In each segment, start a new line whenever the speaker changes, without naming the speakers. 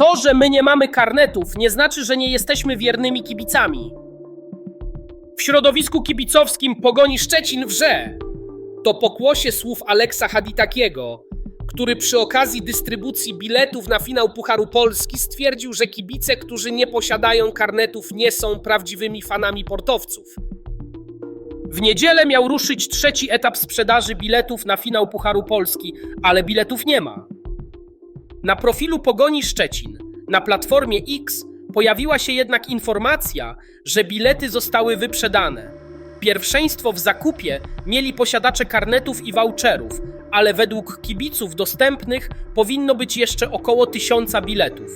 To, że my nie mamy karnetów, nie znaczy, że nie jesteśmy wiernymi kibicami. W środowisku kibicowskim Pogoni Szczecin wrze. To pokłosie słów Aleksa Haditakiego, który przy okazji dystrybucji biletów na finał Pucharu Polski stwierdził, że kibice, którzy nie posiadają karnetów, nie są prawdziwymi fanami portowców. W niedzielę miał ruszyć trzeci etap sprzedaży biletów na finał Pucharu Polski, ale biletów nie ma. Na profilu Pogoni Szczecin na platformie X pojawiła się jednak informacja, że bilety zostały wyprzedane. Pierwszeństwo w zakupie mieli posiadacze karnetów i voucherów, ale według kibiców dostępnych powinno być jeszcze około tysiąca biletów.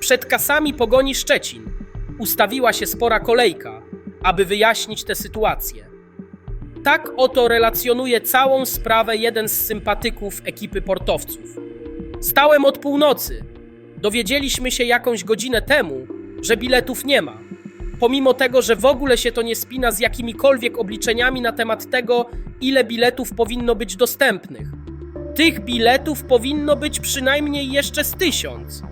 Przed kasami Pogoni Szczecin ustawiła się spora kolejka, aby wyjaśnić tę sytuację. Tak oto relacjonuje całą sprawę jeden z sympatyków ekipy portowców. Stałem od północy. Dowiedzieliśmy się jakąś godzinę temu, że biletów nie ma. Pomimo tego, że w ogóle się to nie spina z jakimikolwiek obliczeniami na temat tego, ile biletów powinno być dostępnych. Tych biletów powinno być przynajmniej jeszcze z tysiąc.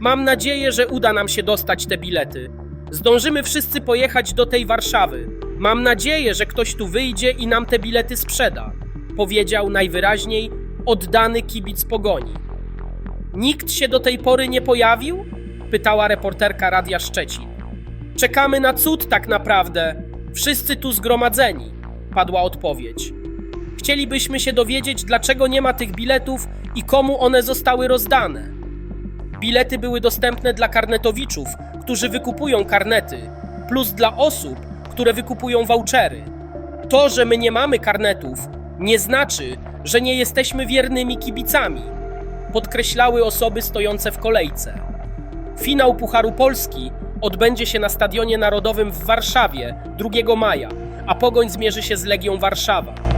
Mam nadzieję, że uda nam się dostać te bilety. Zdążymy wszyscy pojechać do tej Warszawy. Mam nadzieję, że ktoś tu wyjdzie i nam te bilety sprzeda, powiedział najwyraźniej oddany kibic pogoni. Nikt się do tej pory nie pojawił? pytała reporterka Radia Szczecin. Czekamy na cud tak naprawdę. Wszyscy tu zgromadzeni, padła odpowiedź. Chcielibyśmy się dowiedzieć, dlaczego nie ma tych biletów i komu one zostały rozdane. Bilety były dostępne dla karnetowiczów, którzy wykupują karnety, plus dla osób, które wykupują vouchery. To, że my nie mamy karnetów, nie znaczy, że nie jesteśmy wiernymi kibicami, podkreślały osoby stojące w kolejce. Finał Pucharu Polski odbędzie się na Stadionie Narodowym w Warszawie 2 maja, a Pogoń zmierzy się z Legią Warszawa.